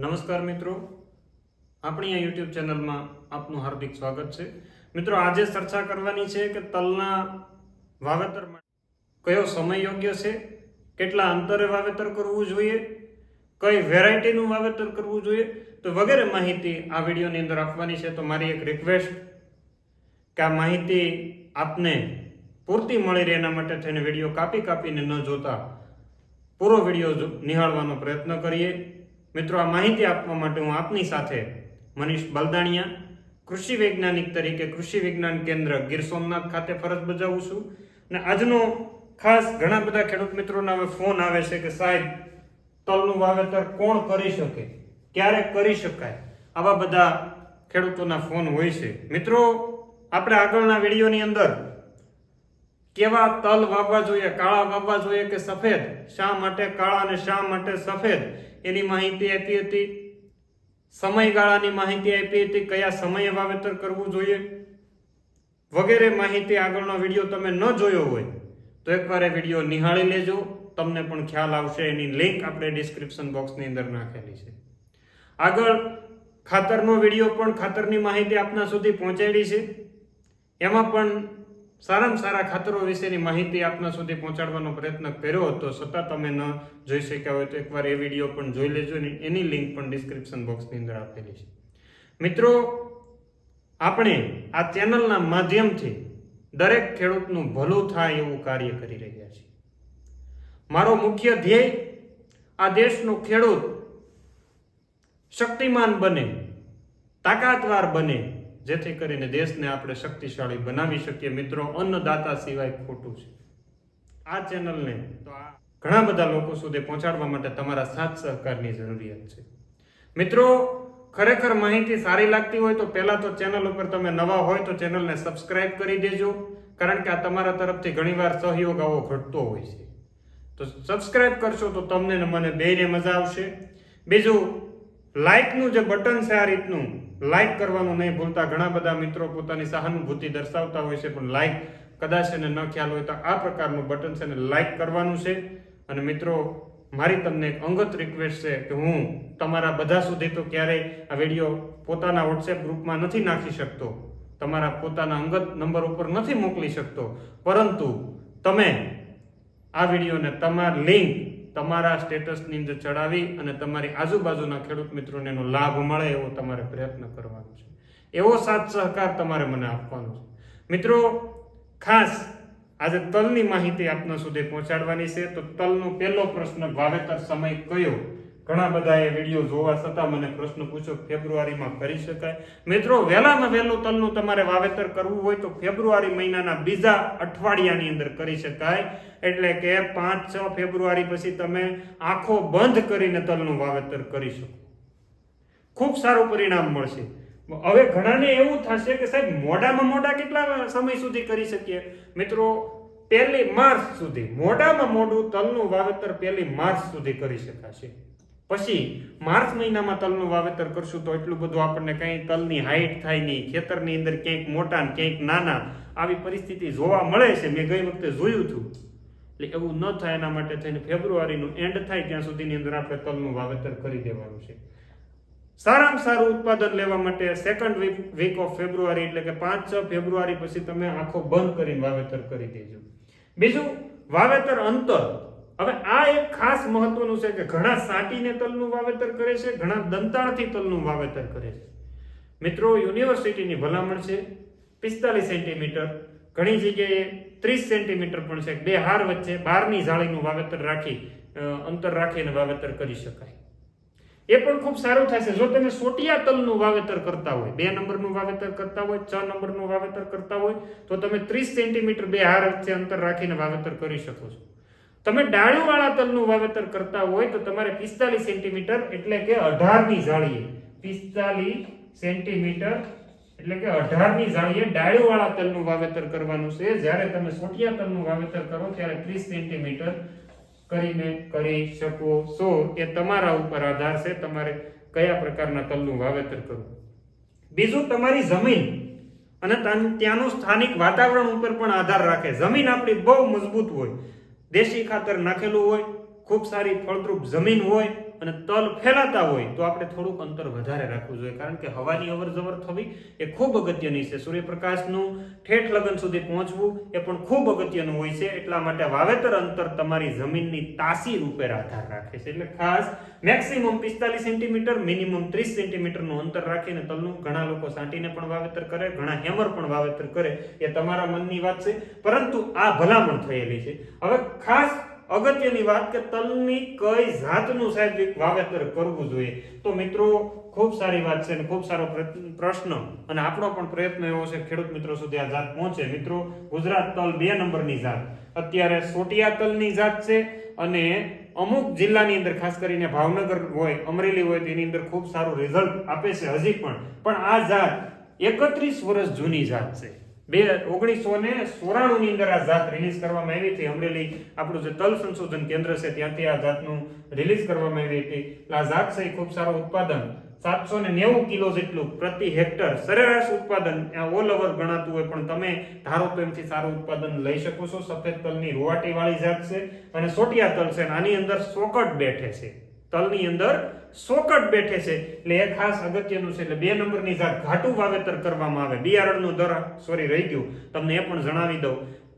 નમસ્કાર મિત્રો. આપણી આ યુટ્યુબ ચેનલમાં આપનું હાર્દિક સ્વાગત છે. મિત્રો, આજે ચર્ચા કરવાની છે કે તલના વાવેતર માટે કયો સમય યોગ્ય છે? કેટલા અંતરે વાવેતર કરવું જોઈએ? કઈ વેરાયટીનું વાવેતર કરવું જોઈએ? તો વગેરે માહિતી આ વિડીયોની અંદર આપવાની છે. તો મારી એક રિક્વેસ્ટ કે આ માહિતી આપને પૂરતી મળી રહે એના માટે થઈને વીડિયો કાપી કાપીને ન જોતા પૂરો વીડિયો નિહાળવાનો પ્રયત્ન કરીએ. મિત્રો, આ માહિતી આપવા માટે હું આપની સાથે મનીષ બલદાણિયા, કૃષિ વૈજ્ઞાનિક તરીકે કૃષિ વિજ્ઞાન કેન્દ્ર ગીર સોમનાથ ખાતે ફરજ બજાવું છું. અને આજનો ખાસ ઘણા બધા ખેડૂત મિત્રોના હવે ફોન આવે છે કે સાહેબ, તલનું વાવેતર કોણ કરી શકે? ક્યારે કરી શકાય? આવા બધા ખેડૂતોના ફોન હોય છે. મિત્રો, આપણે આગળના વિડીયોની અંદર કેવા તલ વાવવા જોઈએ? કાળા વાવવા જોઈએ કે સફેદ? શા માટે કાળા અને શા માટે સફેદ? એની માહિતી આપી હતી. સમયગાળાની માહિતી આપી હતી. કયા સમયે વાવેતર કરવું જોઈએ? વગેરે માહિતી આગળનો વીડિયો તમે ન જોયો હોય, તો એકવાર એ વીડિયો નિહાળી લેજો. તમને પણ ખ્યાલ આવશે. એની લિંક આપણે ડિસ્ક્રિપ્શન બોક્સની અંદર નાખેલી છે. આગળ, ખાતરનો વીડિયો પણ ખાતરની માહિતી આપના સુધી પહોંચાડી છે. એમાં પણ સારામાં સારા ખાતરો વિશેની માહિતી આપના સુધી પહોંચાડવાનો પ્રયત્ન કર્યો હતો. છતાં તમે ન જોઈ શક્યા હોય તો એકવાર એ વીડિયો પણ જોઈ લેજો ને એની લિંક પણ ડિસ્ક્રિપ્શન બોક્સની અંદર આપેલી છે. મિત્રો, આપણે આ ચેનલના માધ્યમથી દરેક ખેડૂતનું ભલું થાય એવું કાર્ય કરી રહ્યા છીએ. મારો મુખ્ય ધ્યેય, આ દેશનો ખેડૂત શક્તિમાન બને, તાકાતવાર બને જેથી કરીને દેશને આપણે શક્તિશાળી બનાવી શકીએ. મિત્રો, અન્નદાતા સિવાય ખોટું છે. આ ચેનલને તો આ ઘણા બધા લોકો સુધી પહોંચાડવા માટે તમારા સાથ સહકારની જરૂરિયાત છે. મિત્રો, ખરેખર માહિતી સારી લાગતી હોય તો પહેલા તો ચેનલ ઉપર તમે નવા હોય તો ચેનલને સબસ્ક્રાઇબ કરી દેજો, કારણ કે આ તમારા તરફથી ઘણીવાર સહયોગ આવો ઘટતો હોય છે. તો સબસ્ક્રાઇબ કરશો તો તમને મને બેને મજા આવશે. બીજું, લાઇકનું જે બટન છે આ રીતનું લાઇક કરવાનું નહીં ભૂલતા. ઘણા બધા મિત્રો પોતાની સહાનુભૂતિ દર્શાવતા હોય છે, પણ લાઇક કદાચ એને ન ખ્યાલ હોય તો આ પ્રકારનું બટન છે ને લાઇક કરવાનું છે. અને મિત્રો, મારી તમને એક અંગત રિક્વેસ્ટ છે કે હું તમારા બધા સુધી તો ક્યારેય આ વીડિયો પોતાના વોટ્સએપ ગ્રુપમાં નથી નાખી શકતો. તમારા પોતાના અંગત નંબર ઉપર નથી મોકલી શકતો. પરંતુ તમે આ વિડીયોને તમારા લિંક તમારા સ્ટેટસની અંદર ચડાવી અને તમારી આજુબાજુના ખેડૂત મિત્રોને એનો લાભ મળે એવો તમારે પ્રયત્ન કરવાનો છે. એવો સાથ સહકાર તમારે મને આપવાનો છે. મિત્રો, ખાસ આજે તલની માહિતી આપના સુધી પહોંચાડવાની છે. તો તલનો પહેલો પ્રશ્ન વાવેતર સમય કયો? ઘણા બધા એ વીડિયો જોવા છતાં મને પ્રશ્ન પૂછો ફેબ્રુઆરીમાં કરી શકાય? મિત્રો, વહેલામાં વહેલું તલનું તમારે વાવેતર કરવું હોય તો ફેબ્રુઆરી મહિનાના બીજા અઠવાડિયાની અંદર કરી શકાય. એટલે કે પાંચ, છ ફેબ્રુઆરી પછી તમે આંખો બંધ કરીને તલનું વાવેતર કરી શકો. ખૂબ સારું પરિણામ મળશે. હવે ઘણાને એવું થશે કે સાહેબ મોડામાં મોડા કેટલા સમય સુધી કરી શકીએ? મિત્રો, પહેલી માર્ચ સુધી. મોડામાં મોડું તલનું વાવેતર પહેલી માર્ચ સુધી કરી શકાશે. પછી માર્ચ મહિનામાં તલનું વાવેતર કરશું તો એટલું બધું આપણને કંઈ તલની હાઈટ થાય નહીં. ખેતરની અંદર ક્યાંક મોટા ને ક્યાંક નાના આવી પરિસ્થિતિ જોવા મળે છે. મેં ગઈ વખતે જોયું હતું. એટલે એવું ન થાય એના માટે થઈને ફેબ્રુઆરીનું એન્ડ થાય ત્યાં સુધીની અંદર આપણે તલનું વાવેતર કરી દેવાનું છે. સારામાં સારું ઉત્પાદન લેવા માટે second week week of February એટલે કે પાંચ, છ ફેબ્રુઆરી પછી તમે આંખો બંધ કરીને વાવેતર કરી દેજો. બીજું, વાવેતર અંતર. હવે આ એક ખાસ મહત્વનું છે કે ઘણા સાટીને તલનું વાવેતર કરે છે, ઘણા દંતાળથી તલનું વાવેતર કરે છે. મિત્રો, યુનિવર્સિટીની ભલામણ છે, પિસ્તાલીસ સેન્ટીમીટર, ઘણી જગ્યાએ ત્રીસ સેન્ટીમીટર પણ છે, બે હાર વચ્ચે બારની જાળીનું વાવેતર રાખી અંતર રાખીને વાવેતર કરી શકાય. એ પણ ખૂબ સારું થશે જો તમે સોટિયા તલનું વાવેતર કરતા હોય, બે નંબરનું વાવેતર કરતા હોય, છ નંબરનું વાવેતર કરતા હોય, તો તમે ત્રીસ સેન્ટીમીટર બે હાર વચ્ચે અંતર રાખીને વાવેતર કરી શકો છો. તમે ડાળુવાળા તલનું વાવેતર કરતા હોય તો તમારે પિસ્તાલીસ સેન્ટીમીટર એટલે કે અઢારની જાળીએ. પિસ્તાલીસ સેન્ટીમીટર એટલે કે અઢારની જાળીએ ડાળીવાળા તલનું વાવેતર કરવાનું છે. જ્યારે તમે સોટિયા તલનું વાવેતર કરો ત્યારે ત્રીસ સેન્ટીમીટર કરીને કરી શકો છો. એ તમારા ઉપર આધાર છે. તમારે કયા પ્રકારના તલનું વાવેતર કરવું. બીજું તમારી જમીન અને ત્યાંનું સ્થાનિક વાતાવરણ ઉપર પણ આધાર રાખે. જમીન આપણી બહુ મજબૂત હોય. દેશી ખાતર નાખેલું હોય ખૂબ સારી ફળદ્રુપ જમીન હોય અને તલ ફેલાતા હોય તો આપણે થોડુંક અંતર વધારે રાખવું જોઈએ. કારણ કે હવાની અવરજવર થવી એ ખૂબ અગત્યની છે. સૂર્યપ્રકાશનું ઠેઠ લગન સુધી પહોંચવું એ પણ ખૂબ અગત્યનું હોય છે. એટલા માટે વાવેતર અંતર તમારી જમીનની તાસીર રૂપે આધાર રાખે છે. એટલે ખાસ મેક્સિમમ પિસ્તાલીસ સેન્ટીમીટર, મિનિમમ ત્રીસ સેન્ટીમીટરનું અંતર રાખીને તલનું ઘણા લોકો સાંટીને પણ વાવેતર કરે, ઘણા હેમર પણ વાવેતર કરે એ તમારા મનની વાત છે. પરંતુ આ ભલામણ થયેલી છે. હવે ખાસ અગત્યની વાત કે તલની કઈ જાતનું સાહેબ વાવેતર કરવું જોઈએ? તો મિત્રો, ખૂબ સારી વાત છે અને ખૂબ સારો પ્રશ્ન અને આપણો પણ પ્રયત્ન એવો છે ખેડૂત મિત્રો સુધી આ જાત પહોંચે. મિત્રો, ગુજરાત તલ બે નંબરની જાત. અત્યારે સોટિયા તલની જાત છે અને અમુક જિલ્લાની અંદર, ખાસ કરીને ભાવનગર હોય, અમરેલી હોય, તેની અંદર ખૂબ સારું રિઝલ્ટ આપે છે હજી પણ. પણ આ જાત એકત્રીસ વર્ષ જૂની જાત છે. બે ઓગણીસો ને ચોરાણું ની અંદર આ જાત રિલીઝ કરવામાં આવી હતી. અમરેલી આપણું જે તલ સંશોધન કેન્દ્ર છે, ત્યાંથી આ જાતનું રિલીઝ કરવામાં આવી હતી. એટલે આ જાત છે ખૂબ સારું ઉત્પાદન. સાતસો ને નેવું કિલો જેટલું પ્રતિ હેક્ટર સરેરાશ ઉત્પાદન ઓલ ઓવર ગણાતું હોય, પણ તમે ધારો તો એમથી સારું ઉત્પાદન લઈ શકો છો. સફેદ તલની રૂવાટી વાળી જાત છે અને સોટિયા તલ છે આની અંદર સોકટ બેઠે છે. તલની અંદર સોકટ બેઠે છે. એટલે એ ખાસ અગત્યનું છે. એટલે બે નંબરની જાત ઘાટું વાવેતર કરવામાં આવે. બિયારણનું દર સોરી રહી ગયું. તમને એ પણ જણાવી દઉં.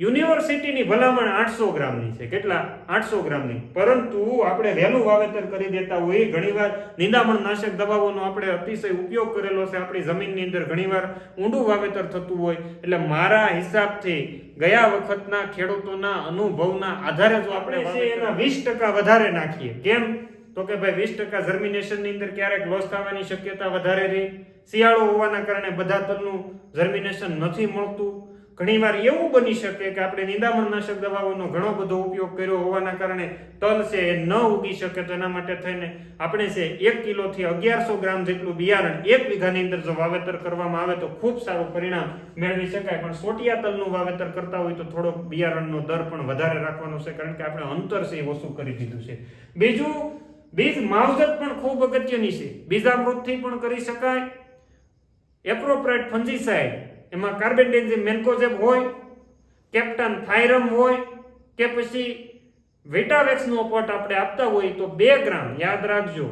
યુનિવર્સિટીની ભલામણ આઠસો ગ્રામની છે. કેટલા? આઠસો ગ્રામની. પરંતુ આપણે વહેલું વાવેતર કરી દેતા હોઈએ ઘણીવાર નિંદામણ નાશક દવાઓનો આપણે અતિશય ઉપયોગ કરેલો છે. આપણી જમીનની અંદર ઘણીવાર ઊંડું વાવેતર થતું હોય. એટલે મારા હિસાબથી ગયા વખતના ખેડૂતોના અનુભવના આધારે જો આપણે છે એના વીસ ટકા વધારે નાખીએ. કેમ? તો કે ભાઈ વીસ ટકા જર્મિનેશનની અંદર ક્યારેક લોસ થવાની શક્યતા વધારે રહી. શિયાળો હોવાના કારણે બધા તરનું જર્મિનેશન નથી મળતું. ઘણીવાર એવું બની શકે કે આપણે નિંદામણનાશક દવાઓનો ઘણો બધો ઉપયોગ કર્યો હોવાના કારણે તલ છે એ ન ઉગી શકે તો એના માટે થઈને આપણે છે એક કિલોથી અગિયારસો ગ્રામ જેટલું બિયારણ એક વીઘાની અંદર જો વાવેતર કરવામાં આવે તો ખૂબ સારું પરિણામ મેળવી શકાય. પણ સોટિયા તલનું વાવેતર કરતા હોય તો થોડોક બિયારણનો દર પણ વધારે રાખવાનો છે, કારણ કે આપણે અંતર છે એ ઓછું કરી દીધું છે. બીજું, બીજ માવજત પણ ખૂબ અગત્યની છે. બીજામૃતથી પણ કરી શકાય. એપ્રોપ્રાઇટ ફંજીસાઇડ એમાં કાર્બેન્ડેન્ઝિમ મેન્કોઝેબ હોય, કેપ્ટન થાઇરમ હોય, કે પછી વિટાવેક્સનો પટ આપણે આપતા હોય તો બે ગ્રામ, યાદ રાખજો.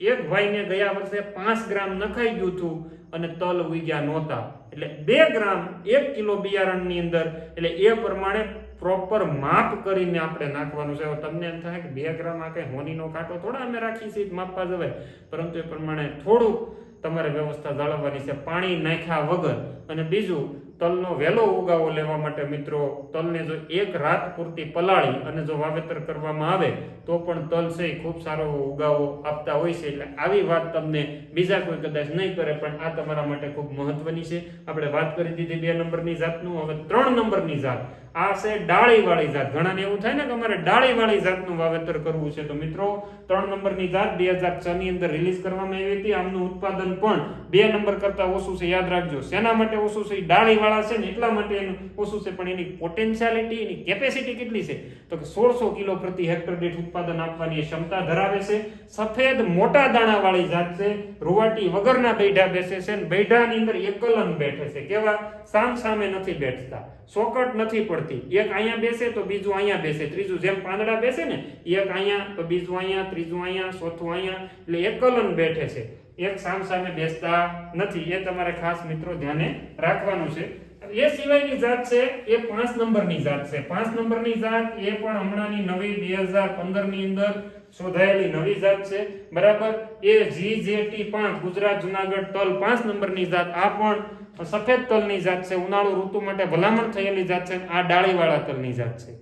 એક ભાઈને ગયા વર્ષે પાંચ ગ્રામ નખાઈ ગયું હતું અને તલ ઉગ્યા નહોતા. એટલે બે ગ્રામ એક કિલો બિયારણની અંદર, એટલે એ પ્રમાણે પ્રોપર માપ કરીને આપણે નાખવાનું છે. તમને એમ થાય કે બે ગ્રામ આ કઈ હોનીનો કાંટો થોડા અમે રાખી છીએ, માપવા જવાય. પરંતુ એ પ્રમાણે થોડુંક તમારે વ્યવસ્થા જાળવવાની છે પાણી નાખ્યા વગર. અને બીજું, તલનો વહેલો ઉગાવો લેવા માટે મિત્રો, તલને જો એક રાત પૂરતી પલાળી અને જો વાવેતર કરવામાં આવે, તો પણ તલ છે ખૂબ સારો ઉગાવો આપતા હોય છે. એટલે આવી વાત તમને બીજા કોઈ કદાચ નહીં કરે, પણ આ તમારા માટે ખૂબ મહત્વની છે. આપણે વાત કરી દીધી બે નંબરની જાતનું, હવે ત્રણ નંબરની જાત. આ છે ડાળી વાળી જાત. ઘણાને એવું થાય ને કે અમારે ડાળી વાળી જાતનું વાવેતર કરવું છે. તો મિત્રો, ત્રણ નંબરની જાત બે હજાર છ ની અંદર રિલીઝ કરવામાં આવી હતી. આમનું ઉત્પાદન પણ બે નંબર કરતા ઓછું છે. યાદ રાખજો, શેના માટે ઓછું છે? ડાળી વાળા છે ને એટલા માટે એનું ઓછું છે. પણ એની પોટેન્શિયાલિટી એની કેપેસિટી કેટલી છે? તો કે સોળસો કિલો પ્રતિ હેક્ટર દીઠ ઉત્પાદન આપવાની ક્ષમતા ધરાવે છે. સફેદ મોટા દાણા વાળી જાત છે. રૂવાટી વગરના બૈઢા બેસે છે ને બેઢાની અંદર એકલન બેઠે છે. કેવા? સામ સામે નથી બેઠતા. સોકટ નથી પડતી. એક અહીંયા બેસે તો બીજું અહીંયા બેસે. ત્રીજું જેમ પાંદડા બેસે ને, એક અહીંયા, તો બીજું અહીંયા, ત્રીજું અહીંયા, ચોથું અહીંયા, એટલે એક કલન બેઠે છે. એક સામ સામે બેસતા નથી. એ તમારે ખાસ મિત્રો ધ્યાને રાખવાનું છે. એ સિવાયની જાત છે, એ પાંચ નંબરની જાત છે. પાંચ નંબરની જાત એ પણ હમણાંની નવી બે હજાર પંદરની અંદર શોધાયેલી નવી જાત છે. બરાબર? એ જી જેટી પાંચ, ગુજરાત જુનાગઢ તલ પાંચ નંબરની જાત. આ પણ સફેદ તલની જાત છે, ઉનાળુ ઋતુ માટે ભલામણ થયેલી જાત છે આ ડાળીવાળા તલની જાત છે.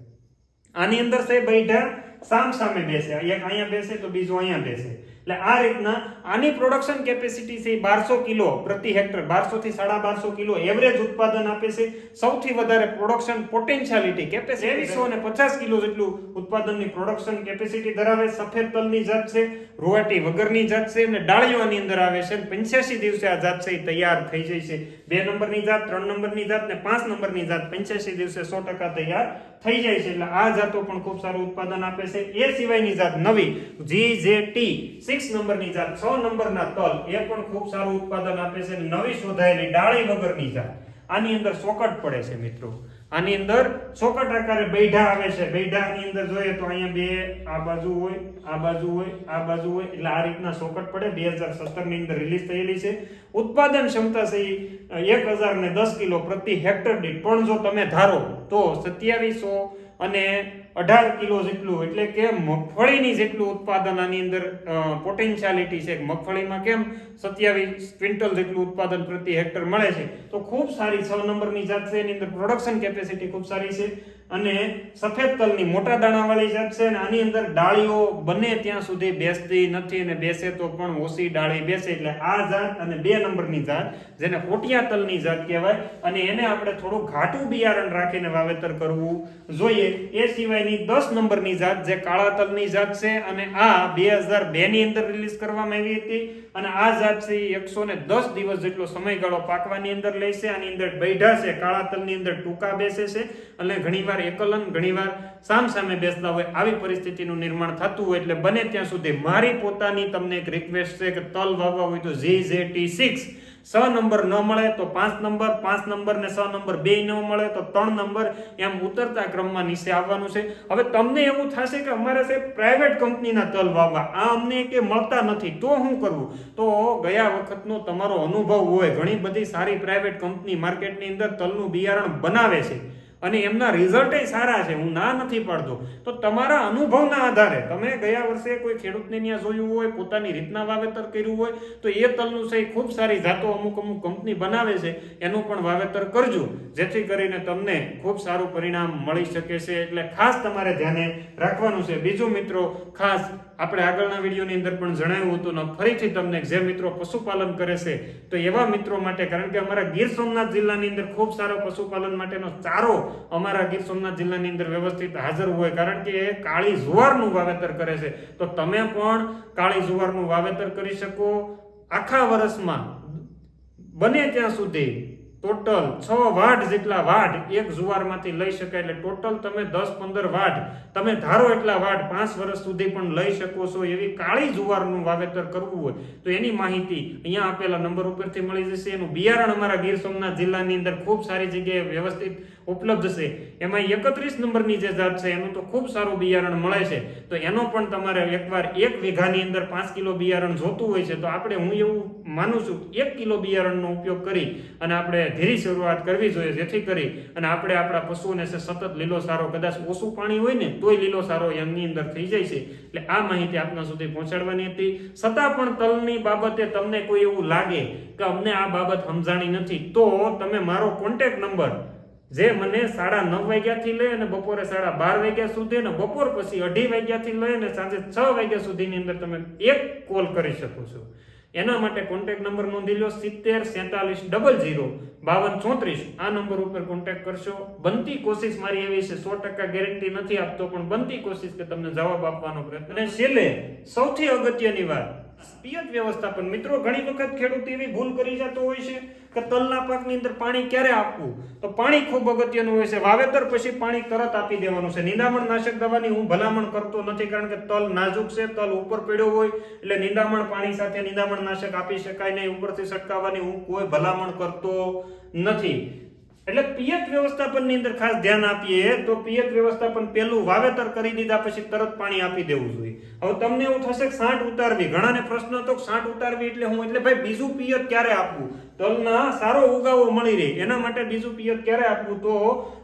આની અંદર સાહેબ બૈઠા સામ સામે બેસે એક અહીંયા બેસે તો બીજું અહીંયા બેસે. એટલે આ રીતના આની પ્રોડક્શન કેપેસિટી છે બારસો કિલો પ્રતિ હેક્ટર બારસો થી સાડા બારસો કિલો એવરેજ ઉત્પાદન આપે છે. સૌથી વધારે પ્રોડક્શન પોટેન્શિયાલિટી કેપેસિટી ત્રેવીસો ને પચાસ કિલો જેટલું ઉત્પાદનની પ્રોડક્શન કેપેસિટી ધરાવે સફેદ તલની જાત છે રૂવાટી વગરની જાત છે અને ડાળીઓ આની અંદર આવે છે પંચ્યાસી દિવસે આ જાત છે એ તૈયાર થઈ જાય છે. બે નંબરની જાત ત્રણ નંબરની જાત ને પાંચ નંબરની જાત પંચ્યાસી દિવસે સો ટકા તૈયાર થઈ જાય છે. એટલે આ જાતો પણ ખૂબ સારું ઉત્પાદન આપે છે. એ સિવાયની જાત નવી જી જે ટી સિક્સ નંબરની જાત, છ નંબરના તલ, એ પણ ખૂબ સારું ઉત્પાદન આપે છે નવી શોધાયેલી ડાળી વગરની જાત. આની અંદર સોકટ પડે છે મિત્રો. આની અંદર ચોકટ આકારે બૈઢા આવે છે. બૈઢાની અંદર જોઈએ તો અહીંયા બે, આ બાજુ હોય, આ બાજુ હોય, આ બાજુ હોય, એટલે આ રીતના સોકટ પડે. બે હજાર સત્તરની અંદર રિલીઝ થયેલી છે. ઉત્પાદન ક્ષમતા છે એક હજાર ને દસ કિલો પ્રતિ હેક્ટર દીઠ. પણ જો તમે ધારો તો સત્યાવીસો અને અઢાર કિલો જેટલું એટલે કે મગફળીની જેટલું ઉત્પાદન આની અંદર પોટેન્શિયાલિટી છે. મગફળીમાં કેમ? સત્યાવીસ ક્વિન્ટલ જેટલું ઉત્પાદન પ્રતિ હેક્ટર મળે છે. તો ખૂબ સારી, છ નંબરની જાત છે. એની અંદર પ્રોડક્શન કેપેસિટી ખૂબ સારી છે. અને સફેદ તલની મોટા દાણાવાળી જાત છે અને આની અંદર ડાળીઓ બને ત્યાં સુધી બેસતી નથી અને બેસે તો પણ ઓછી ડાળી બેસે. એટલે આ જાત અને બે નંબરની જાત, જેને કોટિયા તલની જાત કહેવાય, અને એને આપણે થોડું ઘાટું બિયારણ રાખીને વાવેતર કરવું જોઈએ. એ સિવાયની દસ નંબરની જાત, જે કાળા તલની જાત છે, અને આ બે હજાર બેની અંદર રિલીઝ કરવામાં આવી હતી. અને આ જાત છે એકસો ને દસ દિવસ જેટલો સમયગાળો પાકવાની અંદર લેશે. આની અંદર બૈઢા છે, કાળા તલની અંદર ટૂંકા બેસે છે. અને ઘણીવાર એકલન, ઘણીવાર સામ સામે બેસતા હોય આવી પરિસ્થિતિનું નિર્માણ થતું હોય એટલે બને ત્યાં સુધી મારી પોતાની તમને એક રિક્વેસ્ટ છે કે તલ વાવવા હોય તો જી જે ટી સિક્સ છ નંબર ન મળે તો પાંચ નંબર પાંચ નંબર ને છ નંબર બે ન મળે તો ત્રણ નંબર, એમ ઉતરતા ક્રમમાં નીચે આવવાનું છે. હવે તમને એવું થશે કે અમારે છે પ્રાઇવેટ કંપનીના તલ વાવવા. આ અમને કે મળતા નથી. તો શું કરવું? તો ગયા વખતનો તમારો અનુભવ હોય. ઘણી બધી સારી પ્રાઇવેટ કંપની માર્કેટની અંદર તલનું બિયારણ બનાવે છે. અને એમના રિઝલ્ટ સારા છે, હું ના નથી પાડતો. તો તમારા અનુભવના આધારે, તમે ગયા વર્ષે કોઈ ખેડૂતને ત્યાં જોયું હોય, પોતાની રીતના વાવેતર કર્યું હોય, તો એ તલનું સહી ખૂબ સારી જાતો અમુક અમુક કંપની બનાવે છે, એનું પણ વાવેતર કરજો. જેથી કરીને તમને ખૂબ સારું પરિણામ મળી શકે છે. એટલે ખાસ તમારે ધ્યાને રાખવાનું છે. બીજું મિત્રો, ખાસ આપણે આગળના વિડીયોની અંદર પણ જણાવ્યું હતું ને ફરીથી તમને જે મિત્રો પશુપાલન કરે છે, તો એવા મિત્રો માટે, કારણ કે અમારા ગીર સોમનાથ જિલ્લાની અંદર ખૂબ સારો પશુપાલન માટેનો ચારો અમારા ગીર સોમનાથ જિલ્લાની અંદર વ્યવસ્થિત હાજર હોય, કારણ કે એ કાળી જુવારનું વાવેતર કરે છે. તો તમે પણ કાળી જુવારનું વાવેતર કરી શકો. આખા વર્ષમાં, બને ત્યાં સુધી ટોટલ છ વાઢ જેટલા વાઢ એક જુવારમાંથી લઈ શકાય એટલે ટોટલ તમે દસ પંદર વાઢ. તમે ધારો એટલા વાઢ પાંચ વર્ષ સુધી પણ લઈ શકો છો એવી કાળી જુવારનું વાવેતર કરવું હોય તો એની માહિતી અહીંયા આપેલા નંબર ઉપરથી મળી જશે. એનું બિયારણ અમારા ગીર સોમનાથ જિલ્લાની અંદર ખૂબ સારી જગ્યાએ વ્યવસ્થિત ઉપલબ્ધ છે. એમાં એકત્રીસ નંબરની જે જાત છે એનું તો ખૂબ સારું બિયારણ મળે છે. તો એનો પણ તમારે એકવાર એક વીઘાની અંદર પાંચ કિલો બિયારણ જોતું હોય છે તો આપણે હું એવું માનું છું, એક કિલો બિયારણનો ઉપયોગ કરી અને આપણે ધીરી શરૂઆત કરવી જોઈએ જેથી કરી અને આપણે આપણા પશુઓને છે સતત લીલો સારો, કદાચ ઓછું પાણી હોય ને, તોય લીલો સારો એમની અંદર થઈ જાય છે. એટલે આ માહિતી આપના સુધી પહોંચાડવાની હતી. છતાં પણ તલની બાબતે તમને કોઈ એવું લાગે કે અમને આ બાબત સમજાણી નથી, તો તમે મારો કોન્ટેક્ટ નંબર જે મને સાડા નવ વાગ્યાથી લઈ અને બપોરે સાડા બાર વાગ્યા સુધી અને બપોર પછી અઢી વાગ્યાથી લઈ અને સાંજે છ વાગ્યા સુધીની અંદર તમે એક કોલ કરી શકો છો. એના માટે કોન્ટેક્ટ નંબર નોંધી લો સિત્તેર સેતાલીસ ડબલ જીરો બાવન ચોત્રીસ. આ નંબર ઉપર કોન્ટેક્ટ કરશો. બનતી કોશિશ મારી એવી છે, સો ટકા ગેરંટી નથી આપતો, પણ બનતી કોશિશ કે તમને જવાબ આપવાનો પ્રયત્ન. અને છેલ્લે, સૌથી અગત્યની વાત. પિયત વ્યવસ્થાપન. મિત્રો, ઘણી વખત ખેડૂત એવી ભૂલ કરી જતો હોય છે કે તલના પાકની અંદર પાણી ક્યારે આપવું? તો પાણી ખૂબ અગત્યનું હોય છે. વાવેતર પછી પાણી તરત આપી દેવાનું છે. નિંદામણ નાશક દવાની હું ભલામણ કરતો નથી કારણ કે તલ નાજુક છે. તલ ઉપર પડ્યો હોય એટલે નિંદામણ પાણી સાથે નિંદામણ નાશક આપી શકાય નહીં. ઉપરથી છટકાવવાની હું કોઈ ભલામણ કરતો નથી. એટલે પિયત વ્યવસ્થાપનની અંદર ખાસ ધ્યાન આપીએ તો પિયત વ્યવસ્થાપન પહેલું વાવેતર કરી દીધા પછી તરત પાણી આપી દેવું જોઈએ. હવે તમને એવું થશે કે સાંઠ ઉતારવી. ઘણાને પ્રશ્ન હતો સાંઠ ઉતારવી એટલે હું એટલે ભાઈ બીજું પિયત ક્યારે આપવું? તલના સારો ઉગાવો મળી રહે. એના માટે બીજું પિયત ક્યારે આપવું? તો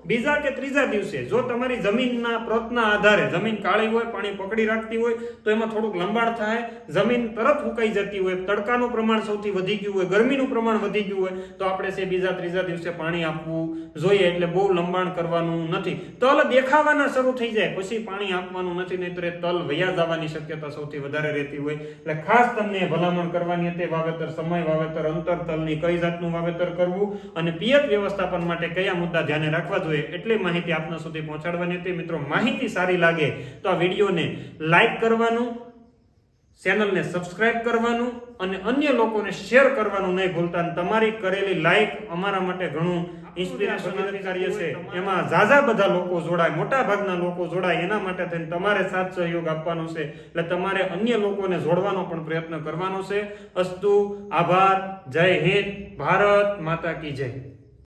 બીજા કે ત્રીજા દિવસે. જો તમારી જમીનના પ્રતના આધારે, જમીન કાળી હોય, પાણી પકડી રાખતી હોય, તો એમાં થોડુંક લંબાણ થાય. જમીન તરત ફૂંકાઈ જતી હોય, તડકાનું પ્રમાણ સૌથી વધી ગયું હોય, ગરમીનું પ્રમાણ વધી ગયું હોય, તો આપણે છે બીજા, ત્રીજા દિવસે પાણી આપવું જોઈએ. એટલે બહુ લંબાણ કરવાનું નથી. તલ દેખાવાના શરૂ થઈ જાય, પછી પાણી આપવાનું નથી. નહીતર તલ વયા જવાની શક્યતા સૌથી વધારે રહેતી હોય. એટલે ખાસ તમને ભલામણ કરવાની હતી. વાવેતર સમય, વાવેતર અંતર તલની કઈ જાતનું વાવેતર કરવું અને પિયત વ્યવસ્થાપન માટે કયા મુદ્દા ધ્યાને રાખવા જોઈએ એટલી માહિતી આપના સુધી પહોંચાડવાની હતી. મિત્રો, માહિતી સારી લાગે તો આ વિડીયોને લાઈક કરવાનું, ચેનલને સબસ્ક્રાઇબ કરવાનું અને અન્ય લોકોને શેર કરવાનું નહીં ભૂલતા તમારી કરેલી લાઈક અમારા માટે ઘણું ઇન્સ્પિરેશનલ કાર્ય છે. એમાં ઝાઝા બધા લોકો જોડાય મોટા ભાગના લોકો જોડાય એના માટે થઈને તમારે સાથ સહયોગ આપવાનો છે. એટલે તમારે અન્ય લોકોને જોડવાનો પણ પ્રયત્ન કરવાનો છે. અસ્તુ આભાર જય હિન્દ ભારત માતા કી જય.